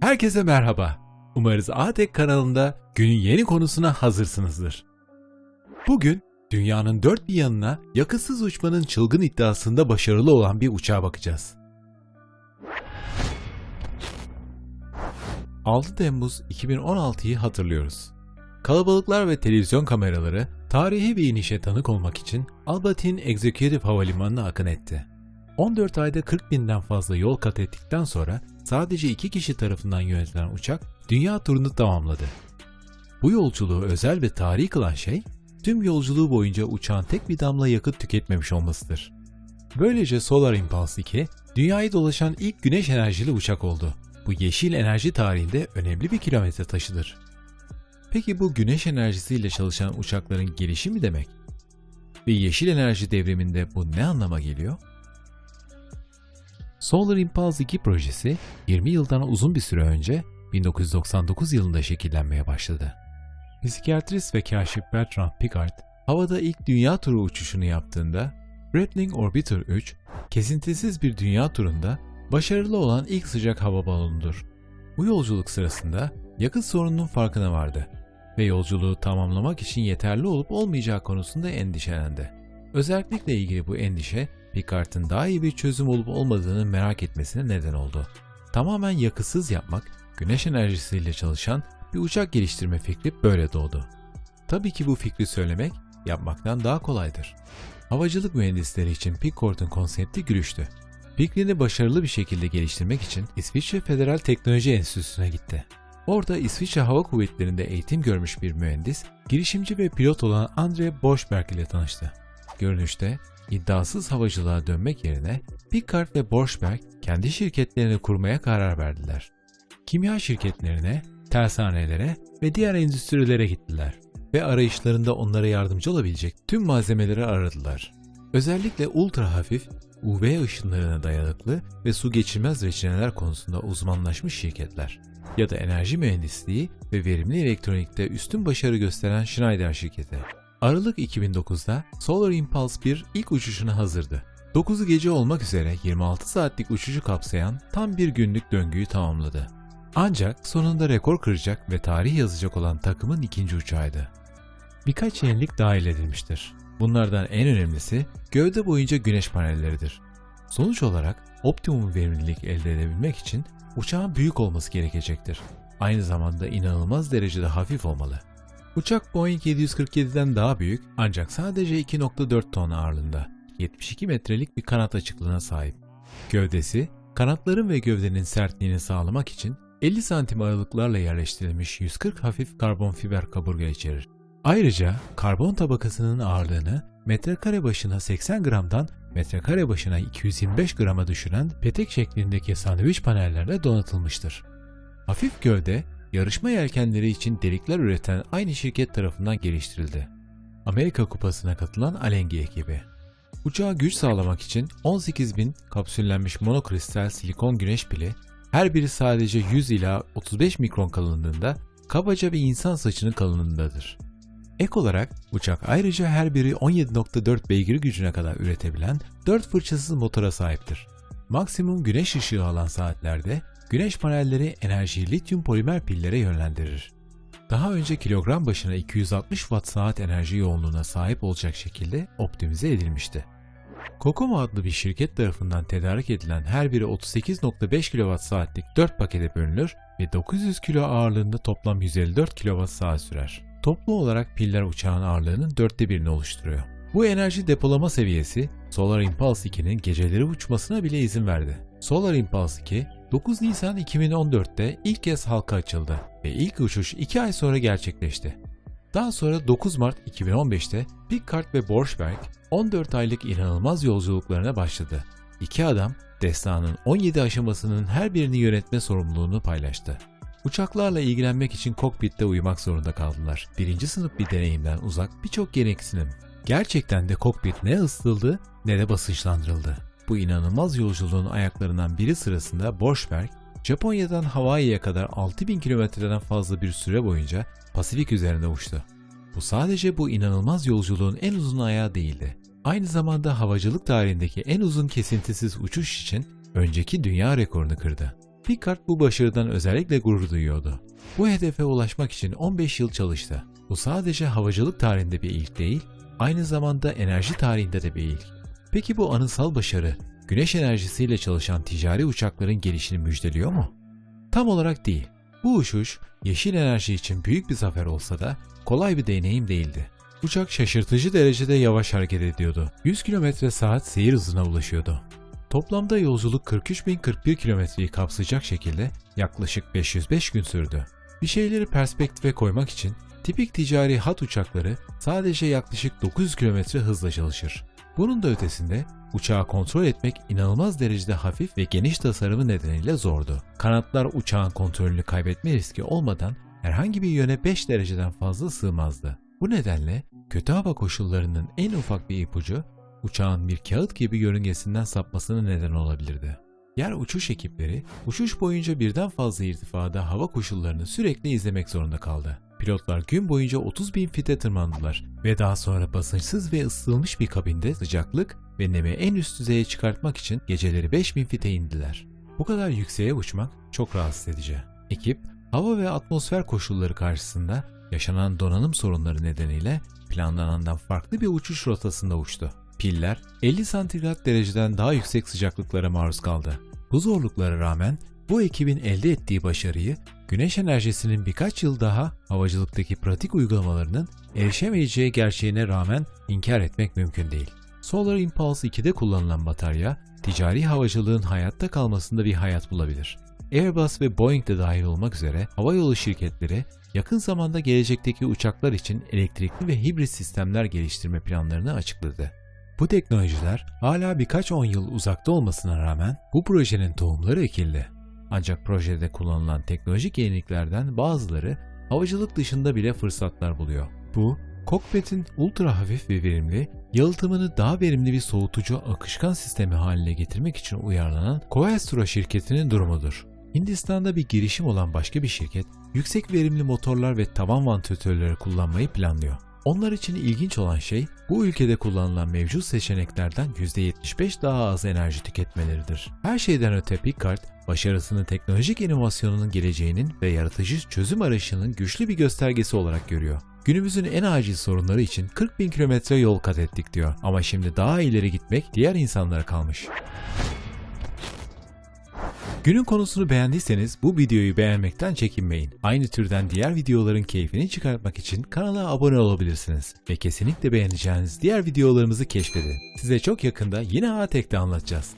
Herkese merhaba. Umarız ATEK kanalında günün yeni konusuna hazırsınızdır. Bugün dünyanın dört bir yanına yakıtsız uçmanın çılgın iddiasında başarılı olan bir uçağa bakacağız. 6 Temmuz 2016'yı hatırlıyoruz. Kalabalıklar ve televizyon kameraları tarihi bir inişe tanık olmak için Albatin Executive Havalimanı'na akın etti. 14 ayda 40 binden fazla yol kat ettikten sonra sadece iki kişi tarafından yönetilen uçak dünya turunu tamamladı. Bu yolculuğu özel ve tarihi kılan şey, tüm yolculuğu boyunca uçağın tek bir damla yakıt tüketmemiş olmasıdır. Böylece Solar Impulse 2, dünyayı dolaşan ilk güneş enerjili uçak oldu. Bu yeşil enerji tarihinde önemli bir kilometre taşıdır. Peki bu güneş enerjisiyle çalışan uçakların gelişi mi demek? Ve yeşil enerji devriminde bu ne anlama geliyor? Solar Impulse 2 projesi 20 yıldan uzun bir süre önce 1999 yılında şekillenmeye başladı. Psikiyatrist ve kaşif Bertrand Piccard, havada ilk dünya turu uçuşunu yaptığında Breitling Orbiter 3, kesintisiz bir dünya turunda başarılı olan ilk sıcak hava balonudur. Bu yolculuk sırasında yakıt sorununun farkına vardı ve yolculuğu tamamlamak için yeterli olup olmayacağı konusunda endişelendi. Özellikle ilgili bu endişe Picard'ın daha iyi bir çözüm olup olmadığını merak etmesine neden oldu. Tamamen yakıtsız yapmak, güneş enerjisiyle çalışan bir uçak geliştirme fikri böyle doğdu. Tabii ki bu fikri söylemek, yapmaktan daha kolaydır. Havacılık mühendisleri için Picard'ın konsepti gülüştü. Fikrini başarılı bir şekilde geliştirmek için İsviçre Federal Teknoloji Enstitüsü'ne gitti. Orada İsviçre Hava Kuvvetleri'nde eğitim görmüş bir mühendis, girişimci ve pilot olan Andre Borschberg ile tanıştı. Görünüşte iddiasız havacılığa dönmek yerine Piccard ve Borschberg kendi şirketlerini kurmaya karar verdiler. Kimya şirketlerine, tersanelere ve diğer endüstrilere gittiler ve arayışlarında onlara yardımcı olabilecek tüm malzemeleri aradılar. Özellikle ultra hafif, UV ışınlarına dayanıklı ve su geçirmez reçineler konusunda uzmanlaşmış şirketler ya da enerji mühendisliği ve verimli elektronikte üstün başarı gösteren Schneider şirketi. Aralık 2009'da Solar Impulse 1 ilk uçuşuna hazırdı. 9'u gece olmak üzere 26 saatlik uçuşu kapsayan tam bir günlük döngüyü tamamladı. Ancak sonunda rekor kıracak ve tarih yazacak olan takımın ikinci uçağıydı. Birkaç yenilik dahil edilmiştir. Bunlardan en önemlisi gövde boyunca güneş panelleridir. Sonuç olarak optimum verimlilik elde edebilmek için uçağın büyük olması gerekecektir. Aynı zamanda inanılmaz derecede hafif olmalı. Uçak Boeing 747'den daha büyük ancak sadece 2.4 ton ağırlığında. 72 metrelik bir kanat açıklığına sahip. Gövdesi, kanatların ve gövdenin sertliğini sağlamak için 50 santim aralıklarla yerleştirilmiş 140 hafif karbon fiber kaburga içerir. Ayrıca karbon tabakasının ağırlığını metrekare başına 80 gramdan metrekare başına 225 grama düşüren petek şeklindeki sandviç panellerle donatılmıştır. Hafif gövde, yarışma yelkenleri için delikler üreten aynı şirket tarafından geliştirildi. Amerika Kupası'na katılan Alenghi ekibi. Uçağa güç sağlamak için 18.000 kapsüllenmiş monokristal silikon güneş pili, her biri sadece 100 ila 35 mikron kalınlığında, kabaca bir insan saçının kalınlığındadır. Ek olarak uçak ayrıca her biri 17.4 beygir gücüne kadar üretebilen 4 fırçasız motora sahiptir. Maksimum güneş ışığı alan saatlerde güneş panelleri enerjiyi lityum polimer pillere yönlendirir. Daha önce kilogram başına 260 watt saat enerji yoğunluğuna sahip olacak şekilde optimize edilmişti. Kokomo adlı bir şirket tarafından tedarik edilen her biri 38.5 kWh saatlik 4 pakete bölünür ve 900 kilo ağırlığında toplam 154 kWh saat sürer. Toplu olarak piller uçağın ağırlığının dörtte birini oluşturuyor. Bu enerji depolama seviyesi Solar Impulse 2'nin geceleri uçmasına bile izin verdi. Solar Impulse 2, 9 Nisan 2014'te ilk kez halka açıldı ve ilk uçuş 2 ay sonra gerçekleşti. Daha sonra 9 Mart 2015'te Piccard ve Borschberg 14 aylık inanılmaz yolculuklarına başladı. İki adam destanın 17 aşamasının her birini yönetme sorumluluğunu paylaştı. Uçaklarla ilgilenmek için kokpitte uyumak zorunda kaldılar. Birinci sınıf bir deneyimden uzak birçok gereksinim. Gerçekten de kokpit ne ısıtıldı ne de basınçlandırıldı. Bu inanılmaz yolculuğun ayaklarından biri sırasında Borschberg, Japonya'dan Hawaii'ye kadar 6000 kilometreden fazla bir süre boyunca Pasifik üzerinde uçtu. Bu sadece bu inanılmaz yolculuğun en uzun ayağı değildi. Aynı zamanda havacılık tarihindeki en uzun kesintisiz uçuş için önceki dünya rekorunu kırdı. Picard bu başarıdan özellikle gurur duyuyordu. Bu hedefe ulaşmak için 15 yıl çalıştı. Bu sadece havacılık tarihinde bir ilk değil, aynı zamanda enerji tarihinde de bir ilk. Peki bu anısal başarı, güneş enerjisiyle çalışan ticari uçakların gelişini müjdeliyor mu? Tam olarak değil. Bu uçuş, yeşil enerji için büyük bir zafer olsa da kolay bir deneyim değildi. Uçak şaşırtıcı derecede yavaş hareket ediyordu. 100 km saat seyir hızına ulaşıyordu. Toplamda yolculuk 43.041 kilometreyi kapsayacak şekilde yaklaşık 505 gün sürdü. Bir şeyleri perspektife koymak için tipik ticari hat uçakları sadece yaklaşık 900 kilometre hızla çalışır. Bunun da ötesinde uçağı kontrol etmek inanılmaz derecede hafif ve geniş tasarımı nedeniyle zordu. Kanatlar uçağın kontrolünü kaybetme riski olmadan herhangi bir yöne 5 dereceden fazla sığmazdı. Bu nedenle kötü hava koşullarının en ufak bir ipucu uçağın bir kağıt gibi yörüngesinden sapmasına neden olabilirdi. Yer uçuş ekipleri uçuş boyunca birden fazla irtifada hava koşullarını sürekli izlemek zorunda kaldı. Pilotlar gün boyunca 30 bin fite tırmandılar ve daha sonra basınçsız ve ısıtılmış bir kabinde sıcaklık ve nemi en üst düzeye çıkartmak için geceleri 5000 fite indiler. Bu kadar yükseğe uçmak çok rahatsız edici. Ekip, hava ve atmosfer koşulları karşısında yaşanan donanım sorunları nedeniyle planlanandan farklı bir uçuş rotasında uçtu. Piller 50 santigrat dereceden daha yüksek sıcaklıklara maruz kaldı. Bu zorluklara rağmen bu ekibin elde ettiği başarıyı güneş enerjisinin birkaç yıl daha havacılıktaki pratik uygulamalarının erişemeyeceği gerçeğine rağmen inkar etmek mümkün değil. Solar Impulse 2'de kullanılan batarya, ticari havacılığın hayatta kalmasında bir hayat bulabilir. Airbus ve Boeing de dahil olmak üzere havayolu şirketleri yakın zamanda gelecekteki uçaklar için elektrikli ve hibrit sistemler geliştirme planlarını açıkladı. Bu teknolojiler hala birkaç on yıl uzakta olmasına rağmen bu projenin tohumları ekildi. Ancak projede kullanılan teknolojik yeniliklerden bazıları havacılık dışında bile fırsatlar buluyor. Bu, kokpitin ultra hafif ve verimli, yalıtımını daha verimli bir soğutucu akışkan sistemi haline getirmek için uyarlanan Coestra şirketinin durumudur. Hindistan'da bir girişim olan başka bir şirket, yüksek verimli motorlar ve tavan vantilatörleri kullanmayı planlıyor. Onlar için ilginç olan şey bu ülkede kullanılan mevcut seçeneklerden %75 daha az enerji tüketmeleridir. Her şeyden öte Picard, başarısını teknolojik inovasyonun geleceğinin ve yaratıcı çözüm arayışının güçlü bir göstergesi olarak görüyor. Günümüzün en acil sorunları için 40 bin kilometre yol kat ettik diyor. Ama şimdi daha ileri gitmek diğer insanlara kalmış. Günün konusunu beğendiyseniz bu videoyu beğenmekten çekinmeyin. Aynı türden diğer videoların keyfini çıkartmak için kanala abone olabilirsiniz. Ve kesinlikle beğeneceğiniz diğer videolarımızı keşfedin. Size çok yakında yine A-Tek'te anlatacağız.